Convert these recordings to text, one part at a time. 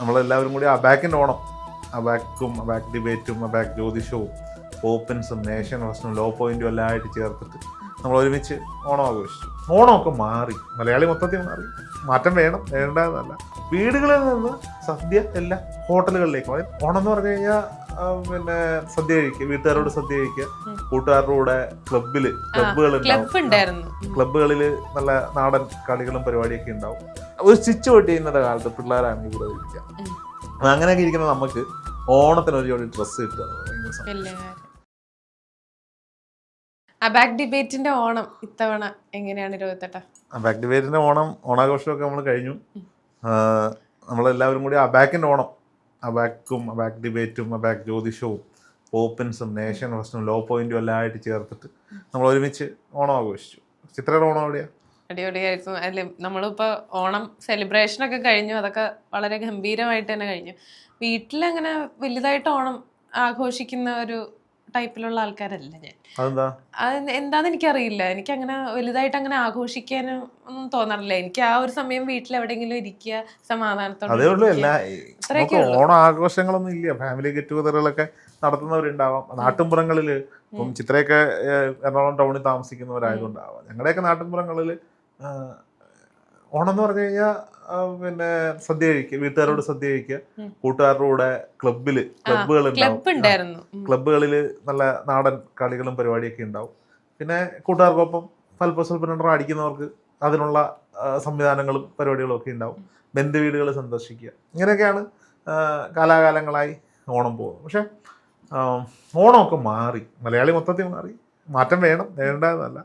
നമ്മളെല്ലാവരും കൂടി ആ അബാക്കിന്റെ ഓണം ആ അബാക്കും അബാക്ക് ഡിബേറ്റും ആ ബാക്ക് ജ്യോതിഷവും ഓപ്പൻസും നേഷൻ റസ്റ്റും ലോ പോയിന്റും എല്ലാം ആയിട്ട് ചേർത്തിട്ട് നമ്മൾ ഒരുമിച്ച് ഓണം ആഘോഷിച്ചു. ഓണമൊക്കെ മാറി. മലയാളി മൊത്തത്തിൽ മാറി. മാറ്റം വേണം. വേണ്ടതെന്നല്ല. വീടുകളിൽ നിന്ന് സദ്യ എല്ലാം ഹോട്ടലുകളിലേക്ക് ഓണം എന്ന് പറഞ്ഞു കഴിഞ്ഞാൽ പിന്നെ സദ്യ കഴിക്കുക വീട്ടുകാരോട് സദ്യ കഴിക്കുക കൂട്ടുകാരുടെ കൂടെ ക്ലബിൽ ക്ലബുകൾ. ക്ലബുകളിൽ നല്ല നാടൻ കളികളും പരിപാടിയൊക്കെ ഉണ്ടാവും. ഒരു സ്റ്റിച്ച് പൊട്ടി ഇന്നത്തെ കാലത്ത് പിള്ളേരാണെങ്കിൽ കൂടെ ഇരിക്കുക. അങ്ങനെയൊക്കെ ഇരിക്കുന്ന നമുക്ക് ഓണത്തിന് ഒരു ജോഡി ഡ്രസ്സ് കിട്ടുക. അബാക് ഡിബേറ്റിന്റെ ഓണം ഇത്തവണ എങ്ങനെയാണ് ഡിബേറ്റിന്റെ ഓണം ഓണാഘോഷമൊക്കെ നമ്മൾ കഴിഞ്ഞു. നമ്മളെല്ലാവരും കൂടി അബാക്കിന്റെ ഓണം അബാക്കും അബാക്ക് ഡിബേറ്റും അബാക്ക് ജ്യോതിഷവും ഓപ്പൻസും നേഷൻ ഫസ്റ്റും ലോ പോയിന്റും എല്ലാം ആയിട്ട് ചേർത്തിട്ട് നമ്മൾ ഒരുമിച്ച് ഓണം ആഘോഷിച്ചു. ചിത്രയുടെ ഓണം എവിടെയാ? അടിപൊളിയായിരുന്നു. അല്ലെ നമ്മളിപ്പോൾ ഓണം സെലിബ്രേഷൻ ഒക്കെ കഴിഞ്ഞു. അതൊക്കെ വളരെ ഗംഭീരമായിട്ട് തന്നെ കഴിഞ്ഞു. വീട്ടിലങ്ങനെ വലുതായിട്ട് ഓണം ആഘോഷിക്കുന്ന ഒരു ടൈപ്പിലുള്ള ആൾക്കാരല്ല ഞാൻ. അത് എന്താന്ന് എനിക്കറിയില്ല. എനിക്ക് അങ്ങനെ വലുതായിട്ട് അങ്ങനെ ആഘോഷിക്കാനും ഒന്നും തോന്നാറില്ല. എനിക്ക് ആ ഒരു സമയം വീട്ടിൽ എവിടെയെങ്കിലും ഇരിക്കുക സമാധാനത്തോടെ ഓണം ആഘോഷങ്ങളൊന്നും ഇല്ല. ഫാമിലി ഗെറ്റ് ടുഗതറുകളൊക്കെ നടത്തുന്നവരുണ്ടാവാം. നാട്ടിൻപുറങ്ങളിൽ ഇപ്പം ചിത്രയൊക്കെ എറണാകുളം ടൗണിൽ താമസിക്കുന്നവരായതുകൊണ്ടാവാം. ഞങ്ങളുടെയൊക്കെ നാട്ടിൻപുറങ്ങളിൽ ഓണം എന്ന് പറഞ്ഞു കഴിഞ്ഞാൽ പിന്നെ സദ്യ കഴിക്കുക. വീട്ടുകാരോട് സദ്യ കഴിക്കുക. കൂട്ടുകാരുടെ കൂടെ ക്ലബിൽ ക്ലബുകൾ ഉണ്ടാവും. ക്ലബുകളിൽ നല്ല നാടൻ കളികളും പരിപാടിയൊക്കെ ഉണ്ടാവും. പിന്നെ കൂട്ടുകാർക്കൊപ്പം സ്വല്പ രണ്ടര അടിക്കുന്നവർക്ക് അതിനുള്ള സംവിധാനങ്ങളും പരിപാടികളും ഒക്കെ ഉണ്ടാവും. ബന്ധു വീടുകൾ സന്ദർശിക്കുക. ഇങ്ങനെയൊക്കെയാണ് കാലാകാലങ്ങളായി ഓണം പോകുന്നത്. പക്ഷെ ഓണമൊക്കെ മാറി. മലയാളി മൊത്തത്തിൽ മാറി. മാറ്റം വേണം. വേണ്ടതല്ല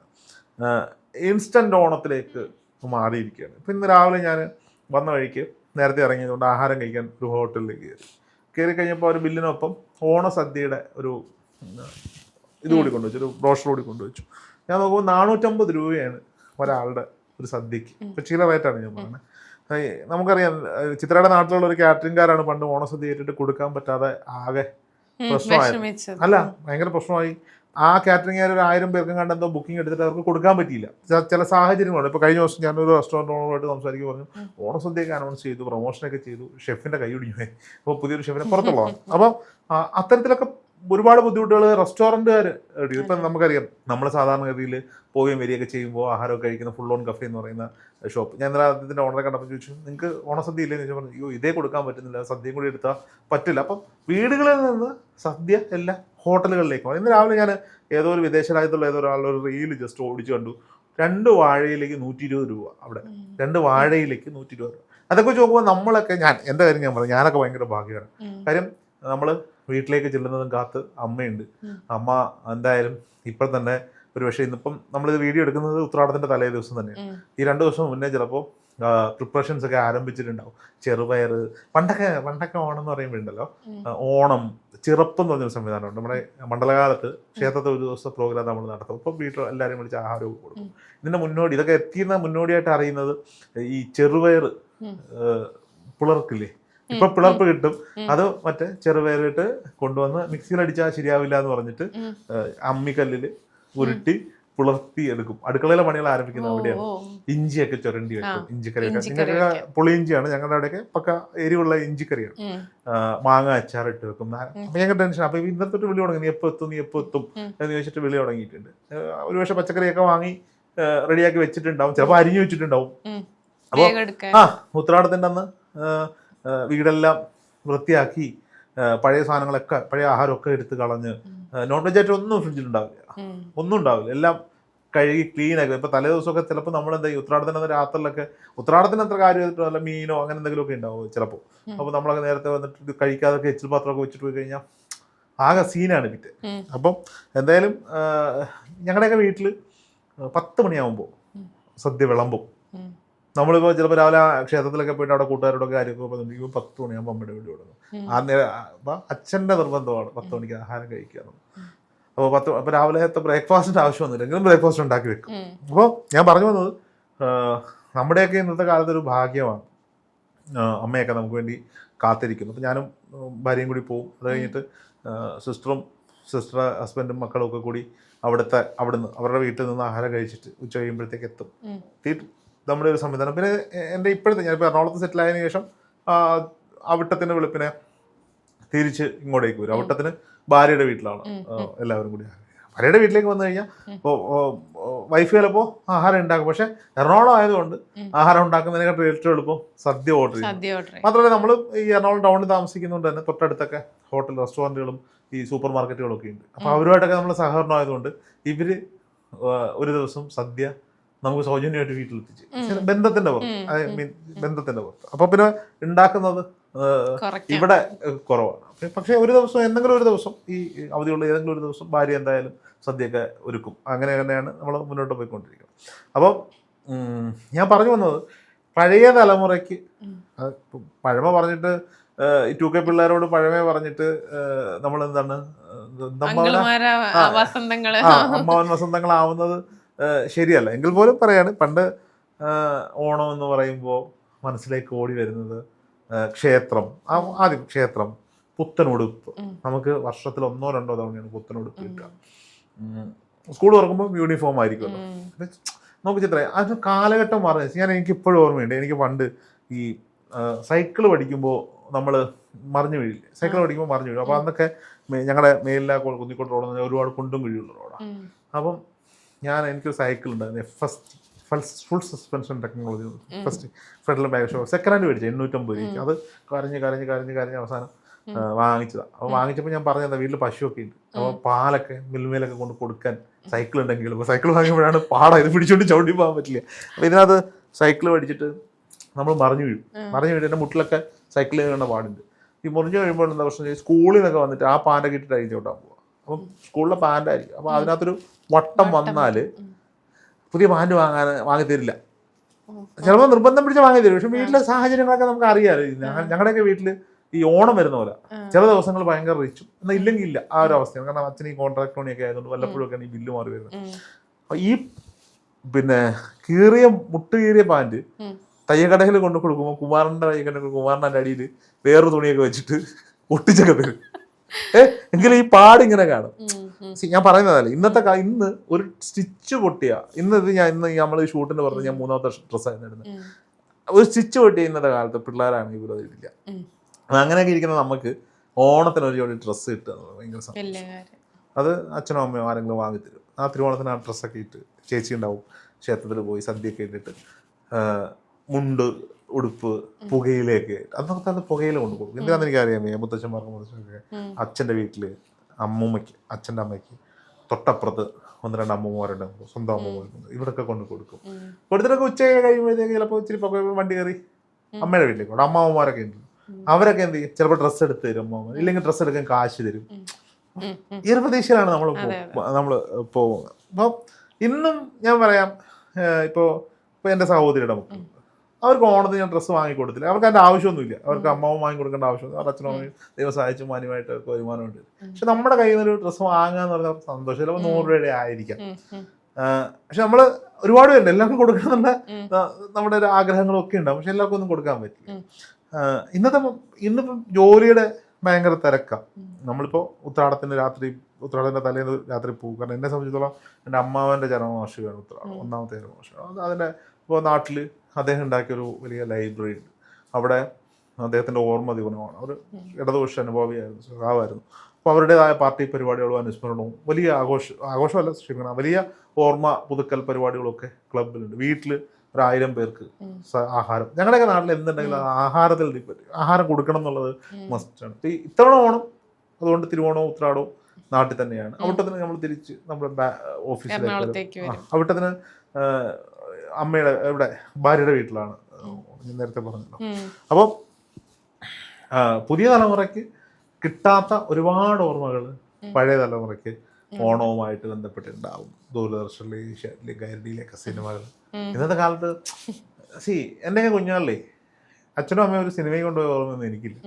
ഇൻസ്റ്റന്റ് ഓണത്തിലേക്ക് മാറിയിരിക്കുകയാണ്. ഇപ്പം ഇന്ന് രാവിലെ ഞാൻ വന്ന വഴിക്ക് നേരത്തെ ഇറങ്ങിയതുകൊണ്ട് ആഹാരം കഴിക്കാൻ ഒരു ഹോട്ടലിലേക്ക് കയറി. കയറി കഴിഞ്ഞപ്പോൾ ഒരു ബില്ലിനൊപ്പം ഓണസദ്യയുടെ ഒരു ഇത് കൂടി കൊണ്ടുവച്ചു. ഒരു ബ്രോഷർ കൂടി കൊണ്ടുവച്ചു. ഞാൻ നോക്കുമ്പോൾ നാനൂറ്റമ്പത് രൂപയാണ് ഒരാളുടെ ഒരു സദ്യക്ക്. ഇപ്പം ചില റേറ്റാണ് ഞാൻ പറയുന്നത് നമുക്കറിയാം ചിത്രയുടെ നാട്ടിലുള്ള ഒരു കാറ്ററിംഗുകാരാണ് പണ്ട് ഓണസദ്യ ഏറ്റിട്ട് കൊടുക്കാൻ പറ്റാതെ ആകെ പ്രശ്നമായി. അല്ല ഭയങ്കര പ്രശ്നമായി. ആ കാറ്ററിംഗുകാർ ഒരു ആയിരം പേർക്കും കണ്ട് എന്തോ ബുക്കിംഗ് എടുത്തിട്ട് അവർക്ക് കൊടുക്കാൻ പറ്റിയില്ല. ചില സാഹചര്യങ്ങളാണ് ഇപ്പോൾ കഴിഞ്ഞ ദിവസം ഞാനൊരു റെസ്റ്റോറന്റ് ഓണറുമായിട്ട് സംസാരിക്കും പറഞ്ഞു. ഓണസദ്യയൊക്കെ അനൗൺസ് ചെയ്തു പ്രൊമോഷനൊക്കെ ചെയ്തു. ഷെഫിന്റെ കൈ ഒടിഞ്ഞു അപ്പോൾ പുതിയൊരു ഷെഫിനെ പുറത്തുള്ളതാണ്. അപ്പോൾ അത്തരത്തിലൊക്കെ ഒരുപാട് ബുദ്ധിമുട്ടുകൾ റെസ്റ്റോറന്റുകാർ ഇപ്പം നമുക്കറിയാം നമ്മൾ സാധാരണഗതിയിൽ പോവുകയും വരികയൊക്കെ ചെയ്യുമ്പോൾ ആഹാരമൊക്കെ കഴിക്കുന്ന ഫുൾ ഓൺ കഫേ എന്ന് പറയുന്ന ഷോപ്പ് ഞാൻ ഇന്നലെ അതിന്റെ ഓണറെ കണ്ടപ്പോൾ ചോദിച്ചു നിങ്ങൾക്ക് ഓണസദ്യ ഇല്ലെന്ന് ചോദിച്ചു. പറഞ്ഞു അയ്യോ ഇതേ കൊടുക്കാൻ പറ്റുന്നില്ല. സദ്യയും കൂടി എടുത്താൽ പറ്റില്ല. അപ്പം വീടുകളിൽ നിന്ന് സദ്യ എല്ലാം ഹോട്ടലുകളിലേക്ക്. പോകണം ഇന്ന് രാവിലെ ഞാൻ ഏതോ ഒരു വിദേശ രാജ്യത്തുള്ള ഏതോ ഒരാളുടെ ഒരു റീൽ ജസ്റ്റ് ഓടിച്ചു കണ്ടു. രണ്ട് വാഴയിലേക്ക് നൂറ്റി ഇരുപത് രൂപ അവിടെ. രണ്ട് വാഴയിലേക്ക് നൂറ്റി ഇരുപത് രൂപ. അതൊക്കെ വെച്ച് നോക്കുമ്പോൾ നമ്മളൊക്കെ ഞാൻ എന്റെ കാര്യം ഞാൻ പറഞ്ഞു ഞാനൊക്കെ ഭയങ്കര ഭാഗ്യമാണ്. കാര്യം നമ്മൾ വീട്ടിലേക്ക് ചെല്ലുന്നതും കാത്ത് അമ്മയുണ്ട്. അമ്മ എന്തായാലും ഇപ്പം തന്നെ ഒരു പക്ഷേ ഇന്നിപ്പം നമ്മളിത് വീഡിയോ എടുക്കുന്നത് ഉത്രാടത്തിന്റെ തലേ ദിവസം തന്നെയാണ് ഈ രണ്ട് ദിവസം മുന്നേ ചിലപ്പോൾ പ്രിപ്പറേഷൻസ് ഒക്കെ ആരംഭിച്ചിട്ടുണ്ടാവും. ചെറുപയർ പണ്ടൊക്കെ പണ്ടൊക്കെ ഓണം എന്ന് പറയുമ്പോഴുണ്ടല്ലോ ഓണം ചിറപ്പ് എന്ന് പറഞ്ഞൊരു സംവിധാനമുണ്ട്. നമ്മുടെ മണ്ഡലകാലത്ത് ക്ഷേത്രത്തിൽ ഒരു ദിവസത്തെ പ്രോഗ്രാം നമ്മൾ നടത്തും. ഇപ്പം വീട്ടിൽ എല്ലാവരും വിളിച്ച് ആഹാരവും കൊടുക്കും. ഇതിന്റെ ഇതിന്റെ മുന്നോടി ഇതൊക്കെ എത്തിയുന്ന മുന്നോടിയായിട്ട് അറിയുന്നത് ഈ ചെറുപയർ. പിളർക്കില്ലേ? ഇപ്പൊ പിളർപ്പ് കിട്ടും. അത് മറ്റേ ചെറുപയറിട്ട് കൊണ്ടുവന്ന് മിക്സിയിൽ അടിച്ചാൽ ശരിയാവില്ല എന്ന് പറഞ്ഞിട്ട് അമ്മിക്കല്ലിൽ അമ്മിക്കല്ലിൽ ഉരുട്ടി പുലർത്തി എടുക്കും. അടുക്കളയിലെ പണികൾ ആരംഭിക്കുന്നത് അവിടെയാണ്. ഇഞ്ചിയൊക്കെ ചുരണ്ടി വെക്കും. ഇഞ്ചിക്കറിയൊക്കെ. ഇഞ്ചിക്കറി പുളി പുളിയിഞ്ചിയാണ്. ഞങ്ങളുടെ അവിടെയൊക്കെ പക്ക എരിവുള്ള ഇഞ്ചിക്കറിയാണ്. മാങ്ങ അച്ചാർ അച്ചാറിട്ട് വെക്കും. അപ്പൊ ഞങ്ങൾക്ക് ടെൻഷൻ. അപ്പൊ ഇന്നത്തെ തൊട്ട് വിളി തുടങ്ങി. നീ എപ്പോ എത്തും നീ എപ്പോ എത്തും എന്ന് ചോദിച്ചിട്ട് വിളി തുടങ്ങിയിട്ടുണ്ട്. ഒരു പക്ഷെ പച്ചക്കറിയൊക്കെ വാങ്ങി റെഡിയാക്കി വെച്ചിട്ടുണ്ടാവും. ചിലപ്പോൾ അരിഞ്ഞു വെച്ചിട്ടുണ്ടാവും. അപ്പോൾ അപ്പൊ- ആ ഉത്രാടത്തിന്റെ അന്ന് വീടെല്ലാം വൃത്തിയാക്കി പഴയ സാധനങ്ങളൊക്കെ പഴയ ആഹാരമൊക്കെ എടുത്ത് കളഞ്ഞ് നോൺ വെജ് ആയിട്ട് ഒന്നും ഫ്രിഡ്ജിൽ ഉണ്ടാവില്ല. ഒന്നും ഉണ്ടാവില്ല. എല്ലാം കഴുകി ക്ലീൻ ആക്കുക ഇപ്പോൾ തലേ ദിവസമൊക്കെ ചിലപ്പോൾ നമ്മൾ എന്താ ഈ ഉത്രാടത്തിന് രാത്രിയിലൊക്കെ ഉത്രാടത്തിന് അത്ര കാര്യമായിട്ട് നല്ല മീനോ അങ്ങനെ എന്തെങ്കിലുമൊക്കെ ഉണ്ടാവും ചിലപ്പോൾ. അപ്പോൾ നമ്മളൊക്കെ നേരത്തെ വന്നിട്ട് ഇത് കഴിക്കാതൊക്കെ എച്ചിൽ പാത്രമൊക്കെ വെച്ചിട്ട് പോയി കഴിഞ്ഞാൽ ആകെ സീനാണ് പിറ്റേ. അപ്പം എന്തായാലും ഞങ്ങളുടെയൊക്കെ വീട്ടിൽ പത്ത് മണിയാവുമ്പോൾ സദ്യ വിളമ്പും. നമ്മളിപ്പോൾ ചിലപ്പോൾ രാവിലെ ക്ഷേത്രത്തിലൊക്കെ പോയിട്ട് അവിടെ കൂട്ടുകാരോടൊക്കെ കാര്യമൊക്കെ പറഞ്ഞിരിക്കും പത്ത് മണിയാകുമ്പോൾ അമ്മയുടെ വീട് വിടുന്നു. ആ നേരം അപ്പം അച്ഛന്റെ നിർബന്ധമാണ് പത്ത് മണിക്ക് ആഹാരം കഴിക്കുക അപ്പോൾ പത്ത് അപ്പോൾ രാവിലത്തെ ബ്രേക്ക്ഫാസ്റ്റിന്റെ ആവശ്യമൊന്നുമില്ല എങ്കിലും ബ്രേക്ക്ഫാസ്റ്റ് ഉണ്ടാക്കി വെക്കും. അപ്പോൾ ഞാൻ പറഞ്ഞു വന്നത് നമ്മുടെയൊക്കെ ഇന്നത്തെ കാലത്ത് ഒരു ഭാഗ്യമാണ്. അമ്മയൊക്കെ നമുക്ക് വേണ്ടി കാത്തിരിക്കുന്നു. അപ്പോൾ ഞാനും ഭാര്യയും കൂടി പോവും. അത് കഴിഞ്ഞിട്ട് സിസ്റ്ററും സിസ്റ്റർ ഹസ്ബൻഡും മക്കളും ഒക്കെ കൂടി അവിടുത്തെ അവിടുന്ന് അവരുടെ വീട്ടിൽ നിന്ന് ആഹാരം കഴിച്ചിട്ട് ഉച്ച കഴിയുമ്പോഴത്തേക്ക് എത്തും. എത്തിയിട്ട് നമ്മുടെ ഒരു സംവിധാനം. പിന്നെ എന്റെ ഇപ്പോഴത്തെ ഞാനിപ്പോൾ എറണാകുളത്ത് സെറ്റിൽ ആയതിനു ശേഷം ആ, അവിട്ടത്തിന്റെ വെളുപ്പിനെ തിരിച്ച് ഇങ്ങോട്ടേക്ക് വരും. അവിട്ടത്തിന് ഭാര്യയുടെ വീട്ടിലാണ്. എല്ലാവരും കൂടി. ഭാര്യയുടെ വീട്ടിലേക്ക് വന്നു കഴിഞ്ഞാൽ ഇപ്പോൾ വൈഫ് ചിലപ്പോൾ ആഹാരം ഉണ്ടാക്കും. പക്ഷെ എറണാകുളം ആയതുകൊണ്ട് ആഹാരം ഉണ്ടാക്കുന്നതിനേക്കാൾ ഏറ്റവും എളുപ്പം സദ്യ ഓർഡർ ചെയ്യും. മാത്രമല്ല നമ്മൾ ഈ എറണാകുളം ടൗണിൽ താമസിക്കുന്നതുകൊണ്ട് തന്നെ തൊട്ടടുത്തൊക്കെ ഹോട്ടൽ റെസ്റ്റോറന്റുകളും ഈ സൂപ്പർ മാർക്കറ്റുകളും ഒക്കെ ഉണ്ട് അപ്പോൾ അവരുമായിട്ടൊക്കെ നമ്മൾ സഹകരണം ആയതുകൊണ്ട് ഇവർ ഒരു ദിവസം സദ്യ നമുക്ക് സൗജന്യമായിട്ട് വീട്ടിലെത്തിച്ച്. ബന്ധത്തിന്റെ പുറത്ത് ഐ മീൻ ബന്ധത്തിന്റെ പുറത്ത് അപ്പൊ പിന്നെ ഉണ്ടാക്കുന്നത് ഇവിടെ കുറവാണ്. പക്ഷെ- ഒരു ദിവസം എന്തെങ്കിലും ഒരു ദിവസം ഈ അവധിയുള്ള ഏതെങ്കിലും ഒരു ദിവസം ഭാര്യ എന്തായാലും സദ്യയൊക്കെ ഒരുക്കും. അങ്ങനെ തന്നെയാണ് നമ്മൾ മുന്നോട്ട് പോയിക്കൊണ്ടിരിക്കുന്നത്. അപ്പം ഞാൻ പറഞ്ഞു വന്നത് പഴയ തലമുറയ്ക്ക് പഴമ പറഞ്ഞിട്ട് ടു കെ പിള്ളേരോട് പഴമേ പറഞ്ഞിട്ട് നമ്മൾ എന്താണ് അമ്മാവൻ വസന്തങ്ങളാവുന്നത് ശരിയല്ല. എങ്കിൽ പോലും പറയാണ് പണ്ട് ഓണം എന്ന് പറയുമ്പോൾ മനസ്സിലേക്ക് ഓടി വരുന്നത് ക്ഷേത്രം. ആദ്യം ക്ഷേത്രം. പുത്തനുടുപ്പ്. നമുക്ക് വർഷത്തിൽ ഒന്നോ രണ്ടോ തവണയാണ് പുത്തനുടുപ്പ് കിട്ടുക. സ്കൂൾ തുറക്കുമ്പോൾ യൂണിഫോം ആയിരിക്കുമല്ലോ. നോക്കി നമുക്ക് ചിത്ര അത് കാലഘട്ടം മാറി ഞാൻ എനിക്ക് ഇപ്പോഴും ഓർമ്മയുണ്ട്. എനിക്ക് പണ്ട് ഈ സൈക്കിൾ പഠിക്കുമ്പോൾ നമ്മൾ മറിഞ്ഞു വീഴില്ല? സൈക്കിൾ പഠിക്കുമ്പോൾ മറിഞ്ഞു വീഴും. അപ്പോൾ അന്നൊക്കെ ഞങ്ങളുടെ മേലിലെ കുന്നിക്കോട്ട് റോഡ് ഒരുപാട് കുണ്ടും കുഴിയുള്ള റോഡാണ് അപ്പം ഞാൻ എനിക്കൊരു സൈക്കിൾ ഉണ്ടായിരുന്നു. First full suspension technology first federal back shock second hand മേടിച്ചു എണ്ണൂറ്റമ്പത് രൂപയ്ക്ക്. അത് കരഞ്ഞ് കരഞ്ഞ് കരഞ്ഞ് കരഞ്ഞ് അവസാനം വാങ്ങിച്ചതാണ് അപ്പോൾ വാങ്ങിച്ചപ്പോൾ ഞാൻ പറഞ്ഞത് വീട്ടിൽ പശുവൊക്കെ ഉണ്ട്. അപ്പോൾ പാലൊക്കെ മിൽമേലൊക്കെ കൊണ്ട് കൊടുക്കാൻ സൈക്കിൾ ഉണ്ടെങ്കിൽ അപ്പോൾ സൈക്കിൾ വാങ്ങിയപ്പോഴാണ് പാട ഇത് പിടിച്ചോണ്ട് ചവിട്ടി പോകാൻ പറ്റില്ല. അപ്പോൾ ഇതിനകത്ത് സൈക്കിൾ മേടിച്ചിട്ട് നമ്മൾ മറിഞ്ഞു വീഴും. മറിഞ്ഞു വീഴും. എന്റെ മുട്ടിലൊക്കെ സൈക്കിൾ കയറുന്ന പാടുണ്ട്. ഈ മുറിഞ്ഞു കഴിയുമ്പോൾ എന്താ പ്രശ്നം സ്കൂളിൽ നിന്നൊക്കെ വന്നിട്ട് ആ പാന്റൊക്കെ ഇട്ടിട്ടായിരിക്കും ചവിട്ടാൻ പോവുക. അപ്പം സ്കൂളിലെ പാന്റായിരിക്കും അപ്പോൾ അതിനകത്തൊരു വട്ടം വന്നാൽ പുതിയ പാന്റ് വാങ്ങാൻ വാങ്ങി തരില്ല. ചിലപ്പോൾ നിർബന്ധം പിടിച്ച് വാങ്ങി തരും പക്ഷെ വീട്ടിലെ സാഹചര്യങ്ങളൊക്കെ നമുക്ക് അറിയാമല്ലോ ഞങ്ങ- ഞങ്ങളുടെയൊക്കെ വീട്ടിൽ ഈ ഓണം വരുന്ന പോലെ. ചില ദിവസങ്ങൾ ഭയങ്കര റിച്ചും എന്നാൽ ഇല്ലെങ്കിൽ ഇല്ല. ആ ഒരു അവസ്ഥയാണ്. കാരണം അച്ഛൻ ഈ കോൺട്രാക്ട് പണിയൊക്കെ ആയതുകൊണ്ട് വല്ലപ്പോഴും ഒക്കെയാണ് ഈ ബില്ല് മാറി വരുന്നത്. അപ്പൊ ഈ പിന്നെ കീറിയ മുട്ട് കീറിയ പാന്റ്. തയ്യക്കടയിൽ കൊണ്ട് കൊടുക്കുമ്പോൾ കുമാറിന്റെ തയ്യക്കടയിൽ കുമാറിന്റെ അടിയിൽ വേറൊരു തുണിയൊക്കെ വെച്ചിട്ട് ഒട്ടിച്ചൊക്കെ തരും. ഏഹ് എങ്കിലും ഈ പാടിങ്ങനെ കാണും. ഞാൻ പറയുന്നതല്ല ഇന്നത്തെ ഇന്ന് ഒരു സ്റ്റിച്ച് പൊട്ടിയ. ഇന്ന് ഇത് ഞാൻ ഇന്ന് നമ്മൾ ഈ ഷൂട്ടിന് പറഞ്ഞ് ഞാൻ മൂന്നാമത്തെ ഡ്രസ്സായിരുന്നു ആയിരുന്നു. ഒരു സ്റ്റിച്ച് പൊട്ടിയ ഇന്നത്തെ കാലത്ത് പിള്ളേരാണെങ്കിൽ പോലും അതില്ല ഉം. അങ്ങനെയൊക്കെ ഇരിക്കുന്ന നമുക്ക് ഓണത്തിന് ഒരു ജോലി ഡ്രസ്സ് കിട്ടുക ഭയങ്കര. അത് അച്ഛനോ അമ്മയോ ആരെങ്കിലും വാങ്ങിത്തരും ആ തിരുവോണത്തിന് ആ ഡ്രസ്സൊക്കെ ഇട്ട് ചേച്ചി ഉണ്ടാവും ക്ഷേത്രത്തിൽ പോയി സദ്യയൊക്കെ ഇട്ടിട്ട് മുണ്ട് ഉടുപ്പ് പുകയിലേക്ക് അന്നത്തെ അത് പുകയില കൊണ്ട് കൊടുക്കും എന്തിനാന്ന് എനിക്കറിയാം അറിയാമേ മുത്തച്ഛന്മാർക്ക് മുത്തച്ഛനൊക്കെ ഉം. അച്ഛന്റെ വീട്ടിൽ അമ്മൂമ്മയ്ക്ക് അച്ഛന്റെ അമ്മയ്ക്ക്. തൊട്ടപ്പുറത്ത് ഒന്ന് രണ്ട് അമ്മൂമ്മമാരുണ്ട്. സ്വന്തം അമ്മൂമ്മ ഇവിടൊക്കെ കൊണ്ട് കൊടുക്കും. കൊടുത്തിട്ടൊക്കെ ഉച്ച കഴിയുമ്പോഴത്തേക്ക് ചിലപ്പോൾ ഇച്ചിരി വണ്ടി കയറി അമ്മയുടെ വീട്ടിലേക്ക് കൊണ്ട് അമ്മാവന്മാരൊക്കെ ഉണ്ട്. അവരൊക്കെ എന്ത് ചെയ്യും? ചിലപ്പോൾ ഡ്രസ്സ് എടുത്ത് തരും അമ്മാവന്മാർ. ഇല്ലെങ്കിൽ ഡ്രസ്സ് എടുക്കാൻ കാശ് തരും. ഈ ഒരു പ്രതീക്ഷയിലാണ് നമ്മൾ നമ്മൾ പോകുന്നത്. അപ്പം ഇന്നും ഞാൻ പറയാം ഇപ്പോൾ ഇപ്പോൾ ഇപ്പൊ എന്റെ സഹോദരിയുടെ മക്കൾ അവർക്ക് ഓണത്തിന് ഞാൻ ഡ്രസ്സ് വാങ്ങി കൊടുത്തില്ല അവർക്ക് അതിന്റെ ആവശ്യമൊന്നുമില്ല. അവർക്ക് അമ്മാവും വാങ്ങി കൊടുക്കേണ്ട ആവശ്യമൊന്നും അവരുടെ അച്ഛനും അമ്മയും ദൈവം സഹായിച്ച് മാന്യമായിട്ട് ഒക്കെ വരുമാനമുണ്ട് പക്ഷെ നമ്മുടെ കയ്യിൽ നിന്ന് ഒരു ഡ്രസ്സ് വാങ്ങുക എന്ന് പറഞ്ഞാൽ അവർക്ക് സന്തോഷം. ചിലപ്പോൾ നൂറ് രൂപയുടെ ആയിരിക്കാം. പക്ഷെ നമ്മൾ ഒരുപാട് പേരുണ്ട്. എല്ലാവർക്കും കൊടുക്കണമെന്നുള്ള നമ്മുടെ ഒരു ആഗ്രഹങ്ങളും ഒക്കെ ഉണ്ടാവും. പക്ഷെ എല്ലാവർക്കും ഒന്നും കൊടുക്കാൻ പറ്റില്ല. ഇന്നത്തെ ഇന്നിപ്പം ജോലിയുടെ ഭയങ്കര തിരക്കാണ്. നമ്മളിപ്പോൾ ഉത്രാടത്തിന്റെ രാത്രി ഉത്രാടത്തിന്റെ തലേന്ന് രാത്രി പോകും. കാരണം എന്നെ സംബന്ധിച്ചിടത്തോളം എന്റെ അമ്മാവന്റെ ചരമവാർഷികമാണ് ഉത്രാടം. ഒന്നാമത്തെ ചരമവാർഷികം അതിന്റെ അതിന്റെ ഇപ്പോൾ നാട്ടിൽ അദ്ദേഹം ഉണ്ടാക്കിയൊരു വലിയ ലൈബ്രറി ഉണ്ട്. അവിടെ അദ്ദേഹത്തിന്റെ ഓർമ്മ ദിവനമാണ് അവർ ഇടതുപക്ഷ അനുഭവിയായിരുന്നു സഖാവായിരുന്നു അപ്പോൾ അവരുടേതായ പാർട്ടി പരിപാടികളും അനുസ്മരണവും വലിയ ആഘോഷ ആഘോഷമല്ല ക്ഷമിക്കണം വലിയ ഓർമ്മ പുതുക്കൽ പരിപാടികളൊക്കെ ക്ലബിലുണ്ട് വീട്ടിൽ ഒരായിരം പേർക്ക് ആഹാരം. ഞങ്ങളുടെ നാട്ടിൽ എന്തുണ്ടെങ്കിലും ആഹാരത്തിൽ ആഹാരം കൊടുക്കണം എന്നുള്ളത്. മസ്റ്റാണ് ഇത്തവണ ഓണം അതുകൊണ്ട് തിരുവോണവും ഉത്രാടവും നാട്ടിൽ തന്നെയാണ്. അവിട്ടത്തിന് നമ്മൾ തിരിച്ച് നമ്മുടെ ഓഫീസിലേക്ക് അവിടെ എറണാകുളത്തേക്ക് അമ്മയുടെ ഇവിടെ ഭാര്യയുടെ വീട്ടിലാണ്. ഞാൻ നേരത്തെ പറഞ്ഞല്ലോ. അപ്പൊ അപ്പോൾ പുതിയ തലമുറയ്ക്ക് കിട്ടാത്ത ഒരുപാട് ഓർമ്മകൾ പഴയ തലമുറയ്ക്ക് ഓണവുമായിട്ട് ബന്ധപ്പെട്ടുണ്ടാവും ദൂരദർശനിലെ ഏഷ്യാറ്റിലെ സിനിമകൾ. ഇന്നത്തെ കാലത്ത് സി എന്റെ കുഞ്ഞാളിലേ അച്ഛനും അമ്മയും ഒരു സിനിമയും കൊണ്ടുപോയി ഓർമ്മയൊന്നും എനിക്കില്ല.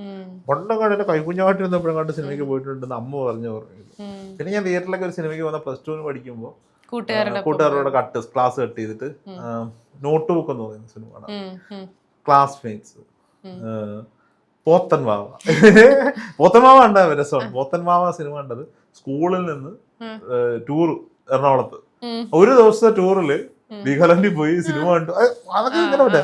പണ്ടൊക്കെ പണ്ടും കണ്ടിട്ട് കൈക്കുഞ്ഞായിട്ട് ഇരുന്നപ്പോഴും കണ്ട് സിനിമയ്ക്ക് പോയിട്ടുണ്ടെന്ന് അമ്മ പറഞ്ഞു ഓർമ്മയില്ല പിന്നെ ഞാൻ തിയേറ്ററിലൊക്കെ ഒരു സിനിമയ്ക്ക് വന്ന പ്ലസ് ടുവിന് പഠിക്കുമ്പോൾ കൂട്ടുകാരുടെ കട്ട് ക്ലാസ് കട്ട് ചെയ്തിട്ട് നോട്ട് ബുക്ക് എന്ന് പറയുന്ന സിനിമ കാണാം ഉം. ഉം. ക്ലാസ്മേറ്റ്സ്. പോത്തൻ മാവ പോത്തൻ മാവ കണ്ട രസമാണ്. പോത്തൻ മാവ സിനിമ കണ്ടത് സ്കൂളിൽ നിന്ന്. ടൂർ എറണാകുളത്ത്. ഒരു ദിവസത്തെ ടൂറിൽ വീഗാലാൻഡിൽ പോയി സിനിമ കണ്ടു. അത് അതൊക്കെ ഇങ്ങനെ പറ്റാ.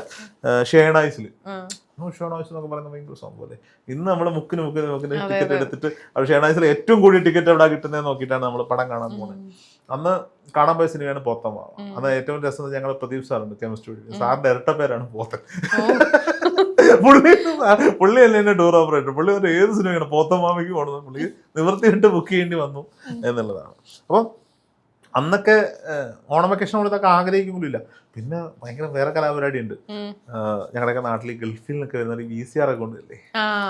ഓ ഷേണായ്സ് എന്നൊക്കെ പറയുന്ന ഭയങ്കര സംഭവം ഇന്ന് നമ്മൾ മുക്കിന് മുക്കിന് മുക്കിന് ടിക്കറ്റ് എടുത്തിട്ട് ഷേണായ്സിൽ ഏറ്റവും കൂടിയ ടിക്കറ്റ് എവിടെ കിട്ടുന്നത് നോക്കിയിട്ടാണ് നമ്മൾ പടം കാണാൻ പോകുന്നത് അന്ന് കാണാൻ പോയ സിനിമയാണ് പോത്തമ്മ വാവ അന്ന് ഏറ്റവും രസം ഞങ്ങൾ പ്രദീപ് സാറുണ്ട് കെമിസ്ട്രി സാറിന്റെ ഇരട്ട പേരാണ് പോത്തൻ. പുള്ളി പുള്ളി അല്ലേ എന്നെ ടൂർ ഓപ്പറേറ്റർ. പുള്ളി ഒരു ഏത് സിനിമയാണ്? പോത്തമ്മാമയ്ക്ക് പോകണമെന്ന് പുള്ളി നിവൃത്തിയിട്ട് ബുക്ക് ചെയ്യേണ്ടി വന്നു എന്നുള്ളതാണ്. അപ്പം അന്നൊക്കെ ഓണം വെക്കേഷൻ നമ്മളിതൊക്കെ ആഗ്രഹിക്കുമ്പോഴില്ല പിന്നെ ഭയങ്കര വേറെ കലാപരിപാടി ഉണ്ട് ഞങ്ങളുടെ ഞങ്ങളുടെയൊക്കെ നാട്ടിൽ ഗൾഫിൽ നിന്നൊക്കെ വരുന്ന വി സി ആർ ഒക്കെ ഉണ്ടല്ലേ?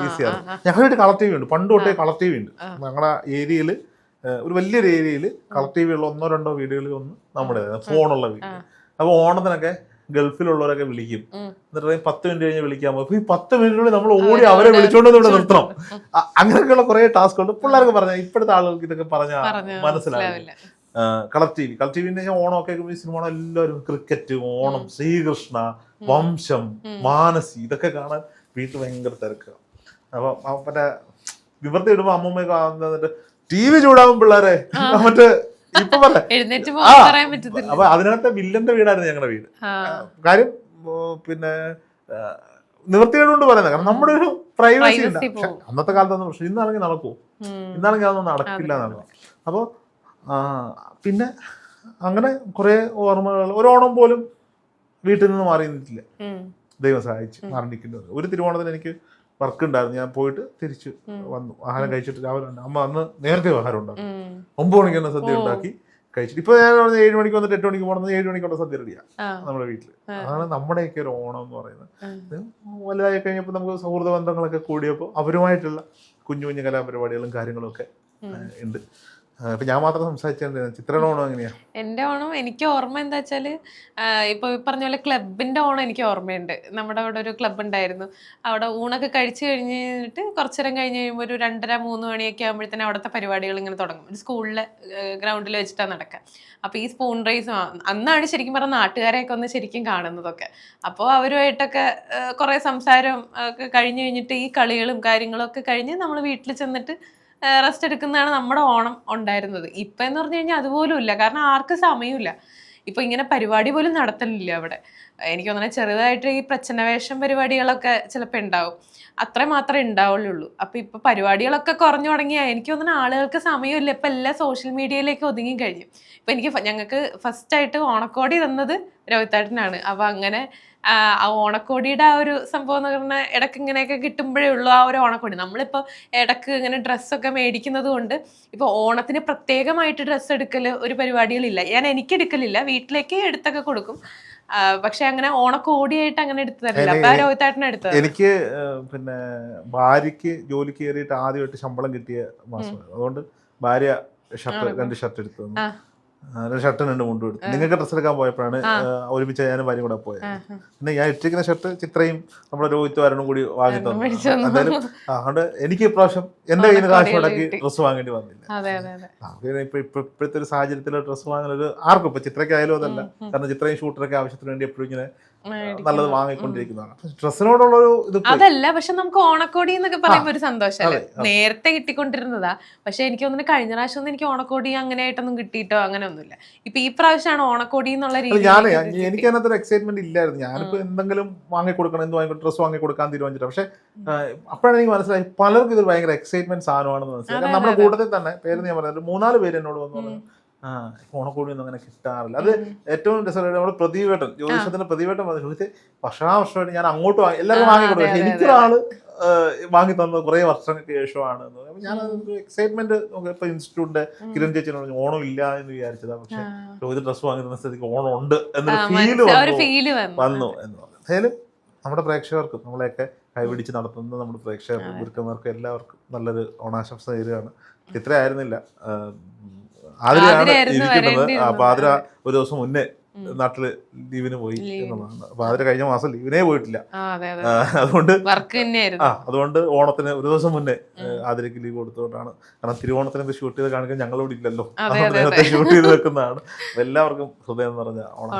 V C R. ഞങ്ങളുടെ കളർ ടി വി ഉണ്ട്. പണ്ട് തൊട്ടേ കളർ ടി വി ഉണ്ട്. ഞങ്ങളുടെ ഏരിയയിൽ ഒരു വലിയൊരു ഏരിയയിൽ കളർ ടി ഒന്നോ രണ്ടോ വീടുകളിൽ ഒന്ന് നമ്മുടെ ഫോണുള്ള വീട്. അപ്പൊ അപ്പോൾ ഓണത്തിനൊക്കെ ഗൾഫിലുള്ളവരൊക്കെ വിളിക്കും. എന്നിട്ട് പത്ത് മിനിറ്റ് കഴിഞ്ഞ് വിളിക്കാൻ പോകും ഈ പത്ത് മിനിറ്റിനുള്ളിൽ നമ്മൾ ഓടി അവരെ വിളിച്ചോണ്ട് ഇവിടെ നിർത്തണം. അങ്ങനെയൊക്കെയുള്ള കുറെ ടാസ്ക് ഉണ്ട് പിള്ളേർക്ക് പറഞ്ഞ ഇപ്പോഴത്തെ ആളുകൾക്ക് ഇതൊക്കെ പറഞ്ഞാൽ പറഞ്ഞ് മനസ്സിലാവില്ല. Colour T V. Colour T വിന്റെ ഓണമൊക്കെ ഒക്കെ സിനിമ എല്ലാവരും ക്രിക്കറ്റ് ഓണം ശ്രീകൃഷ്ണ വംശം മാനസി ഇതൊക്കെ കാണാൻ വീട്ടിൽ ഭയങ്കര തിരക്കാണ് അപ്പൊ മറ്റേ വിവർത്തി ഇടുമ്പോ അമ്മമ്മയൊക്കെ ടി വി ചൂടാവും പിള്ളേരെ. മറ്റേ ഇപ്പൊ പറയാൻ അപ്പൊ അതിനകത്തെ വില്ലന്റെ വീടായിരുന്നു ഞങ്ങളുടെ വീട്. കാര്യം പിന്നെ ആ, കൊണ്ട് പറയുന്നത്. കാരണം നമ്മുടെ ഒരു പ്രൈവസി ഉണ്ട് പക്ഷെ. അന്നത്തെ കാലത്തൊന്നും പ്രശ്നം ഇന്നാണെങ്കിൽ നടക്കൂ ഇന്നാണെങ്കിൽ അതൊന്നും നടക്കില്ല എന്നാണ് അപ്പോൾ പിന്നെ അങ്ങനെ കുറേ ഓർമ്മകൾ. ഒരു ഓണം പോലും വീട്ടിൽ നിന്ന് മാറി നിന്നിട്ടില്ല. ദൈവം സഹായിച്ച് മാറി നിൽക്കുന്നത് ഒരു തിരുവോണത്തിന് എനിക്ക് വർക്ക് ഉണ്ടായിരുന്നു ഞാൻ പോയിട്ട് തിരിച്ച് വന്നു. ആഹാരം കഴിച്ചിട്ട് രാവിലെ അമ്മ അന്ന് നേരത്തെ ആഹാരം ഉണ്ടാക്കി. ഒമ്പത് മണിക്ക് തന്നെ സദ്യ ഉണ്ടാക്കി കഴിച്ചിട്ട്. ഇപ്പൊ ഞാൻ പറഞ്ഞ ഏഴ് മണിക്ക് വന്നിട്ട് എട്ട് മണിക്ക് പോകണമെന്ന് ഏഴ് മണിക്കുള്ള സദ്യ റെഡിയാ നമ്മുടെ വീട്ടിൽ. അതാണ് നമ്മുടെയൊക്കെ ഒരു ഓണം എന്ന് പറയുന്നത്. വലുതായി കഴിഞ്ഞപ്പോൾ നമുക്ക് സൗഹൃദ ബന്ധങ്ങളൊക്കെ കൂടിയപ്പോൾ അവരുമായിട്ടുള്ള കുഞ്ഞു കുഞ്ഞു കലാപരിപാടികളും കാര്യങ്ങളും ഒക്കെ ഉണ്ട്. ഞാൻ മാത്രം എങ്ങനെയാ? എന്റെ ഓണം എനിക്ക് ഓർമ്മ എന്താ വെച്ചാൽ ഇപ്പൊ പറഞ്ഞ പോലെ ക്ലബിന്റെ ഓണം എനിക്ക് ഓർമ്മയുണ്ട്. നമ്മുടെ അവിടെ ഒരു ക്ലബ് ഉണ്ടായിരുന്നു. അവിടെ ഊണൊക്കെ കഴിച്ചു കഴിഞ്ഞിട്ട് കുറച്ചു നേരം കഴിഞ്ഞ് കഴിയുമ്പോൾ ഒരു രണ്ടര മൂന്ന് മണിയൊക്കെ ആകുമ്പോഴത്തേനും അവിടുത്തെ പരിപാടികൾ ഇങ്ങനെ തുടങ്ങും. സ്കൂളിലെ ഗ്രൗണ്ടിൽ വെച്ചിട്ടാണ് നടക്കുക അപ്പൊ ഈ സ്പൂൺ റൈസും അന്നാണ് ശരിക്കും പറഞ്ഞ നാട്ടുകാരെയൊക്കെ ഒന്ന് ശരിക്കും കാണുന്നതൊക്കെ. അപ്പോൾ അവരുമായിട്ടൊക്കെ കുറെ സംസാരം ഒക്കെ കഴിഞ്ഞ് കഴിഞ്ഞിട്ട് ഈ കളികളും കാര്യങ്ങളും ഒക്കെ കഴിഞ്ഞ് നമ്മൾ വീട്ടിൽ ചെന്നിട്ട് റെസ്റ്റ് എടുക്കുന്നതാണ് നമ്മുടെ ഓണം ഉണ്ടായിരുന്നത്. ഇപ്പം എന്ന് പറഞ്ഞു കഴിഞ്ഞാൽ അതുപോലും ഇല്ല കാരണം ആർക്കും സമയമില്ല. ഇപ്പൊ ഇങ്ങനെ പരിപാടി പോലും നടത്തലില്ല അവിടെ. എനിക്ക് തോന്നുന്നത് ചെറുതായിട്ട് ഈ പ്രച്ഛന്നവേഷം പരിപാടികളൊക്കെ ചിലപ്പോൾ ഉണ്ടാവും. അത്ര മാത്രമേ ഉണ്ടാവുള്ളൂ അപ്പൊ ഇപ്പൊ പരിപാടികളൊക്കെ കുറഞ്ഞു തുടങ്ങിയ എനിക്ക് തോന്നുന്ന ആളുകൾക്ക് സമയമില്ല. ഇപ്പൊ എല്ലാം സോഷ്യൽ മീഡിയയിലേക്ക് ഒതുങ്ങി കഴിഞ്ഞു. ഇപ്പൊ എനിക്ക് ഞങ്ങൾക്ക് ഫസ്റ്റ് ആയിട്ട് ഓണക്കോടി തന്നത് രോഹിത്താട്ടനാണ്. അപ്പൊ അങ്ങനെ ആ ഓണക്കോടിയുടെ ആ ഒരു സംഭവം എന്ന് പറഞ്ഞാൽ ഇടയ്ക്ക് ഇങ്ങനെയൊക്കെ കിട്ടുമ്പോഴേ ഉള്ളൂ ആ ഒരു ഓണക്കോടി. നമ്മളിപ്പോൾ ഇടയ്ക്ക് ഇങ്ങനെ ഡ്രസ്സൊക്കെ മേടിക്കുന്നത് കൊണ്ട് ഇപ്പോൾ ഓണത്തിന് പ്രത്യേകമായിട്ട് ഡ്രസ്സ് എടുക്കൽ ഒരു പരിപാടികളില്ല. ഞാൻ എനിക്ക് എടുക്കലില്ല. വീട്ടിലേക്ക് എടുത്തൊക്കെ കൊടുക്കും. പക്ഷെ അങ്ങനെ ഓണക്കോടിയായിട്ട് അങ്ങനെ എടുത്തു തരില്ല എനി- എടുത്തത്. എനിക്ക് പിന്നെ ഭാര്യയ്ക്ക് ജോലിക്ക് കയറിയിട്ട് ആദ്യമായിട്ട് ശമ്പളം കിട്ടിയ മാസം. അതുകൊണ്ട് ഭാര്യ ഷർട്ട് രണ്ട് ഷർട്ട് എടുത്തു രണ്ട് ഷർട്ട് രണ്ട് മുണ്ടും എടുത്തു. നിങ്ങൾക്ക് ഡ്രസ്സ് എടുക്കാൻ പോയപ്പോഴാണ് ഒരുമിച്ച് ഞാനും ഭാര്യ കൂടെ പോയത്. പിന്നെ ഞാൻ ഇട്ടിരിക്കുന്ന ഷർട്ട് ചിത്രയും നമ്മുടെ രോഹിത് വരണം കൂടി വാങ്ങി തന്നു. എന്തായാലും അതുകൊണ്ട് എനിക്ക് ഇപ്രാവശ്യം എന്റെ കയ്യിൽ നിന്ന് കാശ് മുടക്കി ഡ്രസ് ഡ്രസ്സ് വാങ്ങേണ്ടി വന്നില്ല. ഇപ്പൊ ഇപ്പൊ ഇപ്പോഴത്തെ ഒരു സാഹചര്യത്തിൽ ഡ്രസ്സ് വാങ്ങാൻ ഒരു ആർക്കും ഇപ്പൊ ചിത്രയ്ക്കായാലും അതല്ല. കാരണം ചിത്രയും ഷൂട്ടറൊക്കെ ആവശ്യത്തിന് വേണ്ടി എപ്പോഴും ഇങ്ങനെ. നല്ലത് വാങ്ങിക്കൊണ്ടിരിക്കുന്നതാണ്. ഡ്രസ്സിനോടുള്ള ഒരു ഇത് അതല്ല പക്ഷെ നമുക്ക് ഓണക്കോടി എന്നൊക്കെ പറയുമ്പോ ഒരു സന്തോഷമല്ലേ അതെ. നേരത്തെ കിട്ടിക്കൊണ്ടിരുന്നതാ. പക്ഷെ എനിക്ക് തോന്നുന്നു കഴിഞ്ഞ പ്രാവശ്യം ഒന്നും എനിക്ക് ഓണക്കോടി അങ്ങനെ ആയിട്ടൊന്നും കിട്ടിയിട്ടോ അങ്ങനെ ഒന്നുമില്ല ഇപ്പൊ ഈ പ്രാവശ്യമാണ് ഓണക്കോടി എന്നുള്ള രീതി ഇത് എനിക്ക് അതിനകത്ത് ഒരു എക്സൈറ്റ്മെന്റ് ഇല്ലായിരുന്നു. ഞാനിപ്പോ എന്തെങ്കിലും വാങ്ങി കൊടുക്കണം എന്ത് വാങ്ങി ഡ്രസ്സ് വാങ്ങി കൊടുക്കാൻ തീരുമാനിച്ചിട്ട്. പക്ഷെ അപ്പോഴാണ് എനിക്ക് മനസ്സിലായി പലർക്കും ഇതൊരു ഭയങ്കര എക്സൈറ്റ്മെന്റ് സാധനമാണെന്ന് മനസ്സിലായി. നമ്മുടെ കൂട്ടത്തിൽ തന്നെ പേര് ഞാൻ പറഞ്ഞത് മൂന്നാൽ പേര് എന്നോട് വന്നു പറഞ്ഞു ആ ഓണക്കോടി ഒന്നും അങ്ങനെ കിട്ടാറില്ല. അത് ഏറ്റവും രസമായിട്ട് നമ്മുടെ പ്രതിവേട്ടൻ ജ്യോതിഷത്തിന്റെ പ്രതിവേട്ടൻ പറഞ്ഞു ചോദിച്ചത് വർഷാവർഷമായിട്ട് ഞാൻ അങ്ങോട്ട് വാങ്ങി എല്ലാവരും വാങ്ങി കൊടുക്കും പക്ഷെ എനിക്കൊരാൾ വാങ്ങി തന്നത് കുറേ വർഷങ്ങൾക്ക് ശേഷമാണ് എന്ന്. ഞാൻ എക്സൈറ്റ്മെന്റ് ഇപ്പൊ ഇൻസ്റ്റിറ്റ്യൂട്ടിന്റെ കിരൺ ചേച്ചിനോട് പറഞ്ഞു, ഓണം ഇല്ല എന്ന് വിചാരിച്ചതാ. പക്ഷെ. രോഹിത് ഡ്രസ് വാങ്ങി തന്ന സ്ഥിതിക്ക് ഓണം ഉണ്ട് എന്നൊരു ഫീൽ വന്നു. വന്നു. എന്ന് പറഞ്ഞു. എന്തായാലും നമ്മുടെ പ്രേക്ഷകർക്കും നമ്മളെയൊക്കെ കൈപിടിച്ച് നടത്തുന്ന നമ്മുടെ പ്രേക്ഷകർക്കും ഗുരുക്കന്മാർക്കും എല്ലാവർക്കും നല്ലൊരു ഓണാശംസ നേരുകയാണ്. ഇത്ര ആയിരുന്നില്ല ആതിരയാണ് ഇരിക്കുന്നത്. അപ്പൊ ആതിര ഒരു ദിവസം മുന്നേ. നാട്ടിൽ ലീവിന് പോയി. എന്നുള്ളതാണ്. അപ്പൊ ആതിര കഴിഞ്ഞ മാസം ലീവിനേ പോയിട്ടില്ല. അതുകൊണ്ട് ആ അതുകൊണ്ട് ഓണത്തിന് ഒരു ദിവസം മുന്നേ ആതിരക്ക് ലീവ് കൊടുത്തുകൊണ്ടാണ് കാരണം തിരുവോണത്തിന് ഇത് ഷൂട്ട് ചെയ്ത് കാണിക്കാൻ ഞങ്ങളോട് ഇല്ലല്ലോ. ഷൂട്ട് ചെയ്ത് വെക്കുന്നതാണ്. എല്ലാവർക്കും ഹൃദയം നിറഞ്ഞ ഓണം